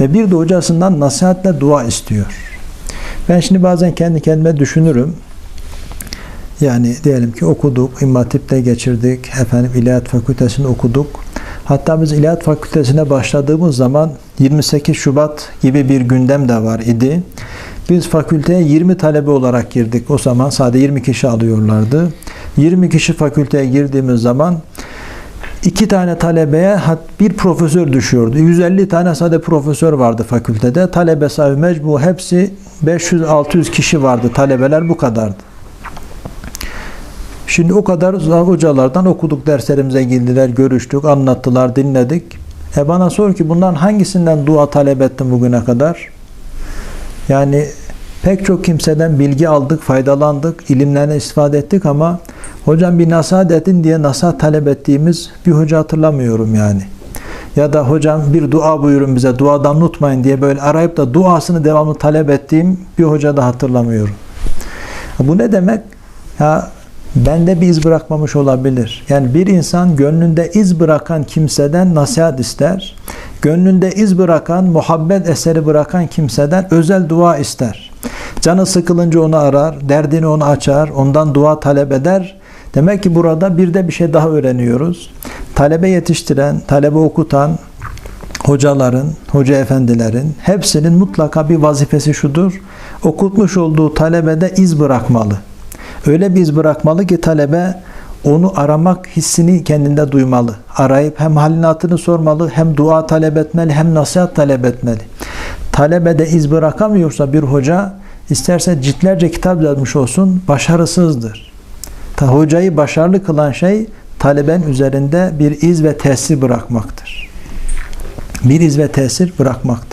Ve bir de hocasından nasihatle dua istiyor. Ben şimdi bazen kendi kendime düşünürüm. Yani diyelim ki okuduk, İmam geçirdik, efendim İlahiyat Fakültesini okuduk. Hatta biz İlahiyat Fakültesine başladığımız zaman 28 Şubat gibi bir gündem de var idi. Biz fakülteye 20 talebe olarak girdik. O zaman sadece 20 kişi alıyorlardı. 20 kişi fakülteye girdiğimiz zaman iki tane talebeye bir profesör düşüyordu. 150 tane sadece profesör vardı fakültede. Talebe sayı mecbu hepsi 500-600 kişi vardı. Talebeler bu kadardı. Şimdi o kadar hocalardan okuduk, derslerimize girdiler, görüştük, anlattılar, dinledik. E bana sor ki bundan hangisinden dua talep ettin bugüne kadar? Yani pek çok kimseden bilgi aldık, faydalandık, ilimlerine istifade ettik ama hocam bir nasihat edin diye nasihat talep ettiğimiz bir hoca hatırlamıyorum yani. Ya da hocam bir dua buyurun bize, duadan unutmayın diye böyle arayıp da duasını devamlı talep ettiğim bir hoca da hatırlamıyorum. Bu ne demek? Ya bende bir iz bırakmamış olabilir. Yani bir insan gönlünde iz bırakan kimseden nasihat ister. Gönlünde iz bırakan, muhabbet eseri bırakan kimseden özel dua ister. Canı sıkılınca onu arar, derdini ona açar, ondan dua talep eder. Demek ki burada bir de bir şey daha öğreniyoruz. Talebe yetiştiren, talebe okutan hocaların, hoca efendilerin hepsinin mutlaka bir vazifesi şudur. Okutmuş olduğu talebede iz bırakmalı. Öyle bir iz bırakmalı ki talebe onu aramak hissini kendinde duymalı. Arayıp hem halini hatırını sormalı, hem dua talep etmeli, hem nasihat talep etmeli. Talebede iz bırakamıyorsa bir hoca, isterse ciltlerce kitap yazmış olsun, başarısızdır. Ta hocayı başarılı kılan şey, taleben üzerinde bir iz ve tesir bırakmaktır. Bir iz ve tesir bırakmaktır.